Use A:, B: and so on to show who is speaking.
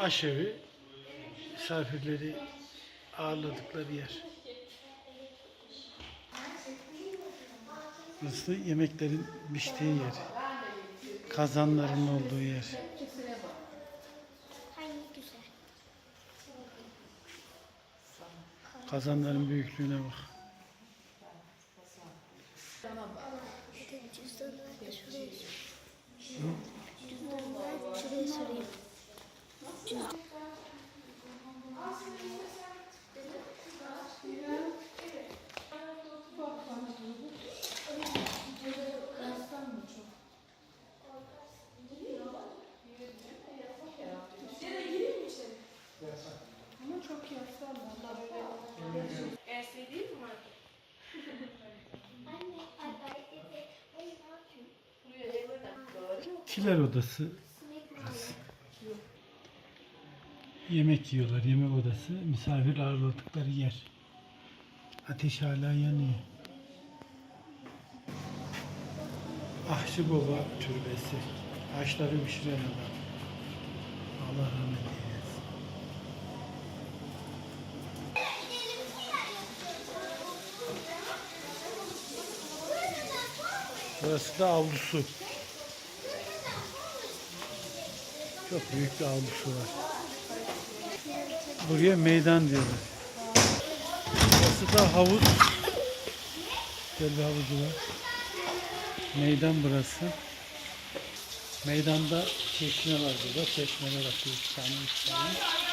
A: aşevi misafirleri ağırladıkları yer. Burası yemeklerin piştiği yer. Kazanların olduğu yer. Kazanların büyüklüğüne bak.
B: Bir
A: Kiler odası. burası. Yemek yiyorlar. Yemek odası. Misafir ağırladıkları yer. Ateş hala yanıyor. Ahçı Baba Türbesi. Ağaçları pişiren adam. Allah rahmet eylesin. Burası da avlusu. Çok büyük bir avlusu var. Buraya meydan diyorlar. Burası da havuz. Güzel bir havuzu var. Meydan burası. Meydanda çeşme var burada. Çeşmeler akıyor. iki tane, üç tane.